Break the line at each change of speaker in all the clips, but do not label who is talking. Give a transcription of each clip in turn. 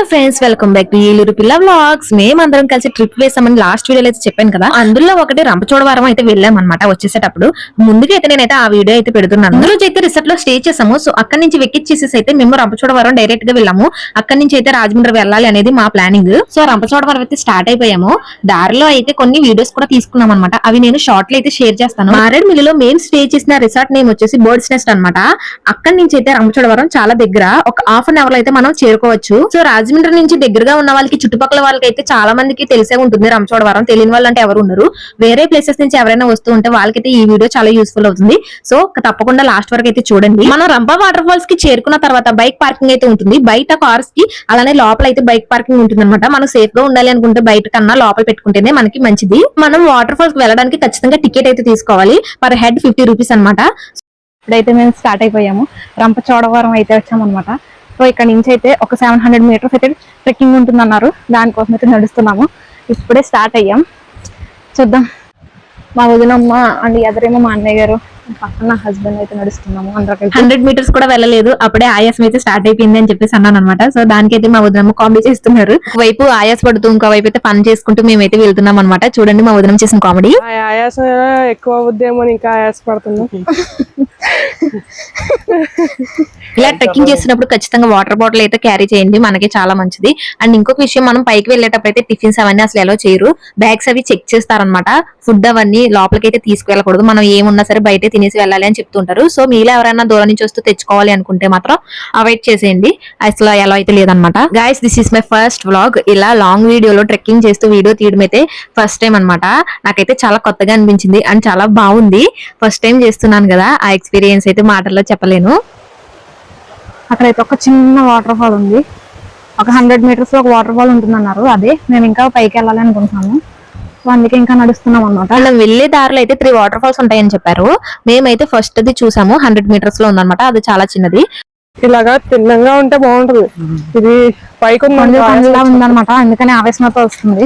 Hello friends welcome back to Eluru Pilla vlogs. మేమందరం కలిసి trip వేసామని last వీడియోలో అయితే చెప్పాను కదా. అందులో ఒకటి రంపచోడవరం అయితే వెళ్ళాం అనమాట వచ్చేసేటప్పుడు. ముందుగా అయితే నేనైతే ఆ వీడియో అయితే పెడుతున్నాను. అందులో అయితే రిసార్ట్లో స్టే చేసాము. సో అక్కడి నుంచి వెక్కిచ్చేసేసి అయితే మేము రంపచోడవరం డైరెక్ట్గా వెళ్ళాము. అక్కడి నుంచి అయితే రాజమండ్రి వెళ్ళాలి అనేది మా ప్లానింగ్ సో రంపచోడవరం అయితే స్టార్ట్ అయిపోయాము. దారిలో అయితే కొన్ని వీడియోస్ కూడా తీసుకున్నాం అనమాట అవి నేను షార్ట్లో అయితే షేర్ చేస్తాను. మారేడుమిల్లిలో మేము స్టే చేసిన రిసార్ట్ నేమ్ వచ్చేసి బర్డ్స్ నెస్ట్ అనమాట అక్కడి నుంచి అయితే రంపచోడవరం చాలా దగ్గర ఒక హాఫ్ అన్ అవర్లో అయితే మనం చేరుకోవచ్చు. సో రాజమండ్రి నుంచి దగ్గరగా ఉన్న వాళ్ళకి చుట్టుపక్కల వాళ్ళకి అయితే చాలా మందికి తెలిసే ఉంటుంది. రంపచోడవరం తెలియని వాళ్ళు అంటే ఎవరు ఉండరు. వేరే ప్లేసెస్ నుంచి ఎవరైనా వస్తూ ఉంటే వాళ్ళకైతే ఈ వీడియో చాలా యూస్ఫుల్ అవుతుంది. సో తప్పకుండా లాస్ట్ వరకు అయితే చూడండి. మనం రంప వాటర్ ఫాల్స్కి చేరుకున్న తర్వాత బైక్ పార్కింగ్ అయితే ఉంటుంది. బయట కార్స్కి అలానే లోపల అయితే బైక్ పార్కింగ్ ఉంటుంది అనమాట మనం సేఫ్గా ఉండాలి అనుకుంటే బయట కన్నా లోపల పెట్టుకుంటేనే మనకి మంచిది. మనం వాటర్ ఫాల్స్కి వెళ్ళడానికి ఖచ్చితంగా టికెట్ అయితే తీసుకోవాలి. పర్ హెడ్ ఫిఫ్టీ రూపీస్ అనమాట
ఇప్పుడైతే మేము స్టార్ట్ అయిపోయాము. రంపచోడవరం అయితే వచ్చామన్నమాట. సో ఇక్కడ నుంచి అయితే ఒక సెవెన్ హండ్రెడ్ మీటర్స్ అయితే ట్రెక్కింగ్ ఉంటుందన్నారు. దానికోసం అయితే నడుస్తున్నాము. ఇప్పుడే స్టార్ట్ అయ్యాం. చూద్దాం. మా వదినమ్మ అండ్ ఎదరేమో మా అన్నయ్య గారు పక్కన హస్బెండ్ అయితే నడుస్తున్నాము. అందరూ కలిసి
హండ్రెడ్ మీటర్స్ కూడా వెళ్ళలేదు. అప్పుడే ఆయాసం అయితే స్టార్ట్ అయిపోయింది అని చెప్పేసి అన్నాను అనమాట సో దానికైతే మా వదినమ్మ కామెడీ చేస్తున్నారు. వైపు ఆయాస పడుతూ ఇంకో వైపు అయితే పని చేసుకుంటూ మేమైతే వెళ్తున్నాం అనమాట చూడండి మా వదినం చేసిన కామెడీ
ఆయాసం ఎక్కువ అవుద్దేమో ఇంకా ఆయాస పడుతుంది.
ఇలా ట్రెక్కింగ్ చేస్తున్నప్పుడు ఖచ్చితంగా వాటర్ బాటిల్ అయితే క్యారీ చేయండి. మనకి చాలా మంచిది. అండ్ ఇంకొక విషయం మనం పైకి వెళ్ళేటప్పుడు అయితే టిఫిన్స్ అవన్నీ అసలు ఎలా చేయరు. బ్యాగ్స్ అవి చెక్ చేస్తారనమాట ఫుడ్ అవన్నీ లోపలికి అయితే తీసుకువెళ్ళకూడదు. మనం ఏమున్నా సరే బయటే తినేసి వెళ్ళాలి అని చెప్తుంటారు. సో మీలో ఎవరైనా దూరం నుంచి వస్తూ తెచ్చుకోవాలి అనుకుంటే మాత్రం అవాయిడ్ చేసేయండి. అసలు ఎలా అయితే లేదనమాట. Guys this is my first vlog ఇలా లాంగ్ వీడియోలో ట్రెక్కింగ్ చేస్తూ వీడియో తీయడం అయితే ఫస్ట్ టైం అనమాట నాకైతే చాలా కొత్తగా అనిపించింది అండ్ చాలా బాగుంది. ఫస్ట్ టైం చేస్తున్నాను కదా ఆ ఎక్స్పీరియన్స్ అయితే మాటల్లో చెప్పలేను.
అక్కడైతే ఒక చిన్న వాటర్ ఫాల్ ఉంది. ఒక హండ్రెడ్ మీటర్స్లో ఒక వాటర్ ఫాల్ ఉంటుందన్నారు. అదే మేము ఇంకా పైకి వెళ్ళాలి అనుకుంటున్నాము. అందుకే ఇంకా నడుస్తున్నాం అన్నమాట.
మనం వెళ్ళే దారిలో అయితే త్రీ వాటర్ ఫాల్స్ ఉంటాయని చెప్పారు. మేమైతే ఫస్ట్ అది చూసాము హండ్రెడ్ మీటర్స్లో ఉందన్నమాట అది చాలా చిన్నది.
ఇలాగా తిన్నంగా ఉంటే బాగుంటది. ఇది పైకి
ఉందన్నమాట అందుకని ఆవేశం అయితే వస్తుంది.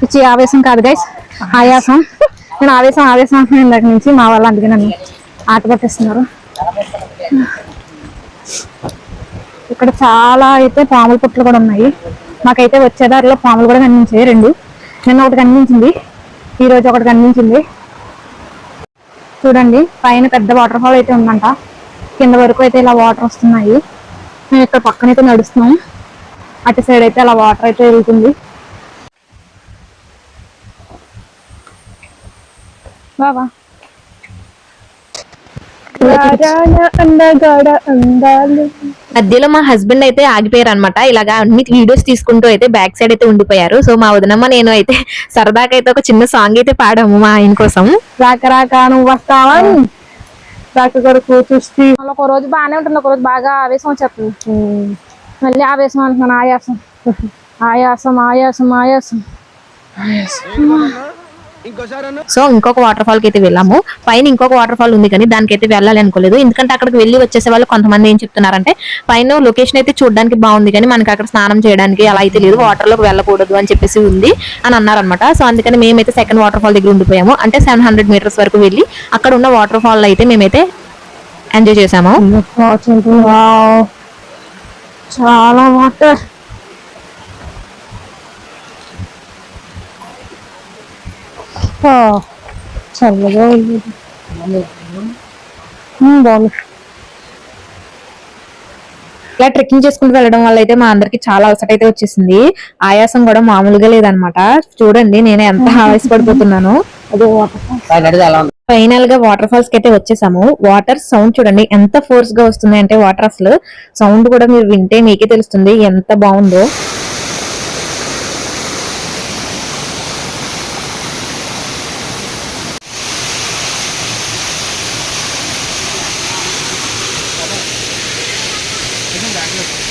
పిచ్చి ఆవేశం కాదు గైస్ ఆయాసం. నేను ఆవేశం ఆవేశం అంటున్నాను ఇందాక నుంచి మా వాళ్ళు అందుకే నన్ను ఆట పట్టిస్తున్నారు. ఇక్కడ చాలా అయితే పాముల పుట్లు కూడా ఉన్నాయి. మాకైతే వచ్చే దారిలో పాములు కూడా కనిపించాయి రెండు. నిన్న ఒకటి కనిపించింది. ఈ రోజు ఒకటి కనిపించింది. చూడండి పైన పెద్ద వాటర్ ఫాల్ అయితే ఉందంట. కింద వరకు అయితే ఇలా వాటర్ వస్తున్నాయి. మేము ఇక్కడ పక్కన అయితే నడుస్తున్నాం. అటు సైడ్ అయితే అలా వాటర్ అయితే వెళ్తుంది. బాబా
అందాలు.
మధ్యలో మా హస్బెండ్ అయితే ఆగిపోయారు అనమాట ఇలాగా అన్ని వీడియోస్ తీసుకుంటూ అయితే బ్యాక్ సైడ్ అయితే ఉండిపోయారు. సో మా వదినమ్మ నేను అయితే సరదాగా అయితే ఒక చిన్న సాంగ్ అయితే పాడాము మా ఆయన కోసం.
రాక రాక నువ్వు వస్తావా? రాక కొరకు చూసి ఒక రోజు బాగానే ఉంటుంది. ఒక రోజు బాగా ఆవేశం వచ్చేస్తుంది. మళ్ళీ ఆవేశం అంటున్నాను. ఆయాసం ఆయాసం ఆయాసం. ఆయాసం.
సో ఇంకొక వాటర్ ఫాల్కి అయితే వెళ్ళాము. పైన ఇంకొక వాటర్ ఫాల్ ఉంది కానీ దానికైతే వెళ్ళాలి అనుకోలేదు. ఎందుకంటే అక్కడికి వెళ్ళి వచ్చేసే వాళ్ళు కొంతమంది ఏం చెప్తున్నారంటే పైన లొకేషన్ అయితే చూడడానికి బాగుంది కానీ మనకి అక్కడ స్నానం చేయడానికి అలా అయితే లేదు. వాటర్లోకి వెళ్ళకూడదు అని చెప్పేసి ఉంది అని అన్నారనమాట సో అందుకని మేమైతే సెకండ్ వాటర్ ఫాల్ దగ్గర ఉండిపోయాము. అంటే సెవెన్ హండ్రెడ్ మీటర్స్ వరకు వెళ్ళి అక్కడ ఉన్న వాటర్ ఫాల్ అయితే మేమైతే ఎంజాయ్ చేసాము.
వావ్. చాలా వాటర్ చల్లగా ఉంది బాగుంది
ఇలా ట్రెక్కింగ్ చేసుకుంటూ వెళ్ళడం వల్ల అయితే మా అందరికి చాలా అలసట అయితే వచ్చేసింది. ఆయాసం కూడా మామూలుగా లేదనమాట చూడండి నేను ఎంత ఆవేశపడిపోతున్నాను.
ఫైనల్గా వాటర్
ఫాల్స్కి అయితే వచ్చేసాము. వాటర్ సౌండ్ చూడండి ఎంత ఫోర్స్గా వస్తుంది అంటే వాటర్ అసలు సౌండ్ కూడా మీరు వింటే మీకే తెలుస్తుంది ఎంత బాగుందో. business.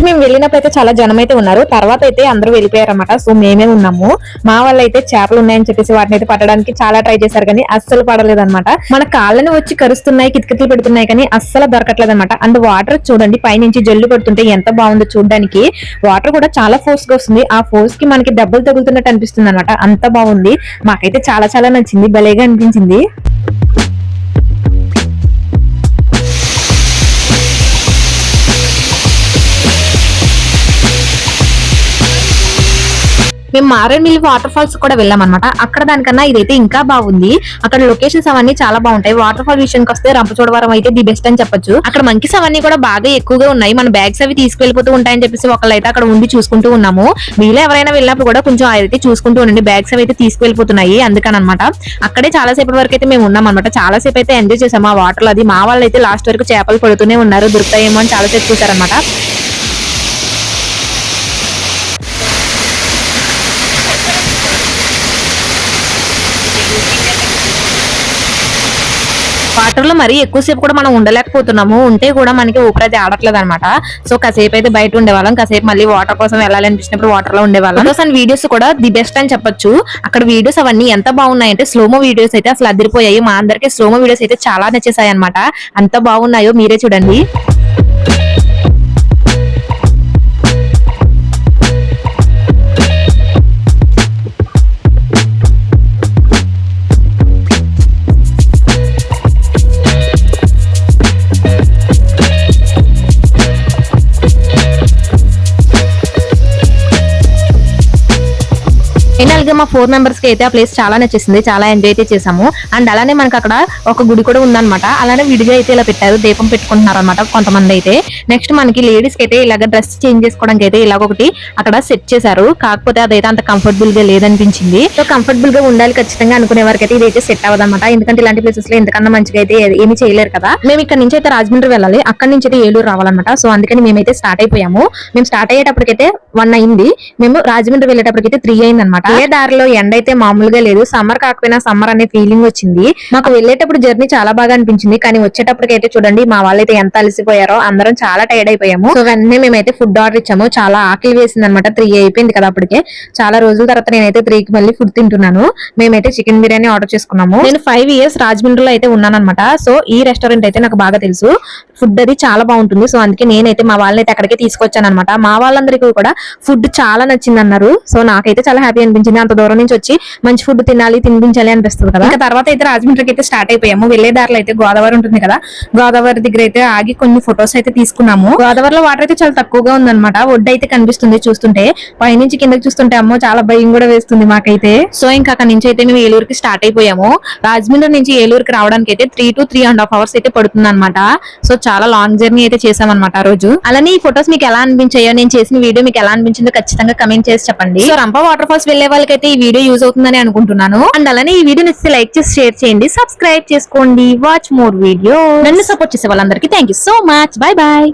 ఫస్ట్ మేము వెళ్ళినప్పుడు అయితే చాలా జనం అయితే ఉన్నారు. తర్వాత అయితే అందరూ వెళ్ళిపోయారు అనమాట సో మేమే ఉన్నాము. మా వాళ్ళు అయితే చేపలు ఉన్నాయని చెప్పేసి వాటిని అయితే పట్టడానికి చాలా ట్రై చేశారు. కానీ అస్సలు పడలేదు అనమాట మన కాళ్ళని వచ్చి కరుస్తున్నాయి కితకితలు పెడుతున్నాయి కానీ అస్సలు దొరకట్లేదు అనమాట అండ్ వాటర్ చూడండి పైనుంచి జల్లు పడుతుంటే ఎంత బాగుందో చూడడానికి. వాటర్ కూడా చాలా ఫోర్స్గా వస్తుంది. ఆ ఫోర్స్కి మనకి డబ్బులు తగులుతున్నట్టు అనిపిస్తుంది అనమాట అంత బాగుంది. మాకైతే చాలా చాలా నచ్చింది. భలేగా అనిపించింది. మేము మారేడుమిల్లి వాటర్ ఫాల్స్ కూడా వెళ్ళాం అనమాట అక్కడ దానికన్నా ఇదైతే ఇంకా బాగుంది. అక్కడ లొకేషన్స్ అవన్నీ చాలా బాగుంటాయి. వాటర్ ఫాల్ విషయానికి వస్తే రంపచోడవరం అయితే ది బెస్ట్ అని చెప్పొచ్చు. అక్కడ మంకీస్ అవన్నీ కూడా బాగా ఎక్కువగా ఉన్నాయి. మన బ్యాగ్స్ అవి తీసుకెళ్ళిపోతూ ఉంటాయని చెప్పేసి ఒకళ్ళు అయితే అక్కడ ఉండి చూసుకుంటూ ఉన్నాము. మీలో ఎవరైనా వెళ్ళినప్పుడు కూడా కొంచెం అయితే చూసుకుంటూ ఉండండి. బ్యాగ్స్ అవి అయితే తీసుకెళ్ళిపోతున్నాయి అందుకని అనమాట అక్కడే చాలా సేపటి వరకు అయితే మేము ఉన్నాం అనమాట చాలా సేపు అయితే ఎంజాయ్ చేసాము ఆ వాటర్ అది మా వాళ్ళు అయితే లాస్ట్ వరకు చేపలు పడుతూనే ఉన్నారు. దొరుకుతాయేమో అని చాలా సేపు చూసారనమాట వాటర్లో మరీ ఎక్కువసేపు కూడా మనం ఉండలేకపోతున్నాము. ఉంటే కూడా మనకి ఊపిరి ఆడట్లేదు అనమాట సో కాసేపు అయితే బయట ఉండేవాళ్ళం. కాసేపు మళ్ళీ వాటర్ కోసం వెళ్ళాలనిపించినప్పుడు వాటర్లో ఉండేవాళ్ళం అండ్ వీడియోస్ కూడా ది బెస్ట్ అని చెప్పొచ్చు. అక్కడ వీడియోస్ అవన్నీ ఎంత బాగున్నాయంటే స్లోమో వీడియోస్ అయితే అసలు అదిరిపోయాయి. మా అందరికి స్లోమో వీడియోస్ అయితే చాలా నచ్చేసాయి అనమాట అంత బాగున్నాయో మీరే చూడండి. మా ఫోర్ మెంబర్స్కి అయితే ఆ ప్లేస్ చాలా నచ్చేసింది చాలా ఎంజాయ్ అయితే చేసాము. అండ్ అలానే మనకి అక్కడ ఒక గుడి కూడా ఉందన్నమాట. అలానే విడిగా అయితే ఇలా పెట్టారు దీపం పెట్టుకుంటున్నారు అనమాట కొంతమంది అయితే. నెక్స్ట్ మనకి లేడీస్కి అయితే ఇలాగ డ్రెస్ చేంజ్ చేసుకోవడానికి అయితే ఇలాగ ఒకటి అక్కడ సెట్ చేశారు. కాకపోతే అదైతే అంత కంఫర్టబుల్గా లేదనిపించింది. సో కంఫర్టబుల్గా ఉండాలి ఖచ్చితంగా అనుకునే వారికి అయితే ఇదైతే సెట్ అవ్వదన్నమాట. ఎందుకంటే ఇలాంటి ప్లేసెస్లో ఎంతకన్నా మంచిగా అయితే ఏమి చేయలేరు కదా. మేము ఇక్కడ నుంచి అయితే రాజమండ్రి వెళ్ళాలి. అక్కడ నుంచి అయితే ఏలూరు రావాలన్నమాట. సో అందుకని మేమైతే స్టార్ట్ అయిపోయాము. మేము స్టార్ట్ అయ్యేటప్పటికైతే వన్ అయింది. మేము రాజమండ్రి వెళ్ళేటప్పటికైతే త్రీ అయింది అనమాట సమ్మర్లో ఎండ అయితే మామూలుగా లేదు. సమ్మర్ కాకపోయినా సమ్మర్ అనే ఫీలింగ్ వచ్చింది. మాకు వెళ్ళేటప్పుడు జర్నీ చాలా బాగా అనిపించింది. కానీ వచ్చేటప్పటికైతే చూడండి మా వాళ్ళైతే ఎంత అలసిపోయారో అందరం చాలా టైర్డ్ అయిపోయాము. సో వెంటనే మేమైతే ఫుడ్ ఆర్డర్ ఇచ్చాము. చాలా ఆకలి వేసింది అనమాట త్రీ అయిపోయింది కదా అప్పటికే. చాలా రోజుల తర్వాత నేనైతే త్రీ కి మళ్ళీ ఫుడ్ తింటున్నాను. మేమైతే చికెన్ బిర్యానీ ఆర్డర్ చేసుకున్నాము. నేను ఫైవ్ ఇయర్స్ రాజమండ్రిలో అయితే ఉన్నానమాట అనమాట సో ఈ రెస్టారెంట్ అయితే నాకు బాగా తెలుసు. ఫుడ్ అది చాలా బాగుంటుంది. సో అందుకే నేనైతే మా వాళ్ళని అయితే అక్కడికి తీసుకొచ్చాను అనమాట మా వాళ్ళందరికీ కూడా ఫుడ్ చాలా నచ్చింది అన్నారు సో నాకైతే చాలా హ్యాపీ అనిపించింది. అంత దూరం నుంచి వచ్చి మంచి ఫుడ్ తినాలి తినిపించాలి అనిపిస్తుంది కదా. ఇంకా తర్వాత అయితే రాజమండ్రికి అయితే స్టార్ట్ అయిపోయాము. వెళ్ళే దారిలో అయితే గోదావరి ఉంటుంది కదా. గోదావరి దగ్గర అయితే ఆగి కొన్ని ఫొటోస్ అయితే తీసుకున్నాము. గోదావరిలో వాటర్ అయితే చాలా తక్కువగా ఉందన్నమాట. ఒడ్డు అయితే కనిపిస్తుంది చూస్తుంటే. పైనుంచి కిందకి చూస్తుంటే అమ్మో చాలా భయం కూడా వేస్తుంది మాకైతే. సో ఇంకా అక్కడ నుంచి అయితే మేము ఏలూరుకి స్టార్ట్ అయిపోయాము. రాజమండ్రి నుంచి ఏలూరుకి రావడానికి అయితే three to three and half hours అయితే పడుతుంది అనమాట సో చాలా లాంగ్ జర్నీ అయితే చేసామన్నమాట ఆ రోజు. అలానే ఈ ఫొటోస్ మీకు ఎలా అనిపించాయో నేను చేసిన వీడియో మీకు ఎలా అనిపించిందో ఖచ్చితంగా కమెంట్ చేసి చెప్పండి. సో రంప వాటర్ ఫాల్స్ వెళ్ళే వాళ్ళకైతే ఈ వీడియో యూజ్ అవుతుందని అనుకుంటున్నాను. అండ్ అలానే ఈ వీడియో నచ్చితే లైక్ చేసి షేర్ చేయండి సబ్స్క్రైబ్ చేసుకోండి. వాచ్ మోర్ వీడియో నన్ను సపోర్ట్ చేసే వాళ్ళందరికీ thank you so much bye bye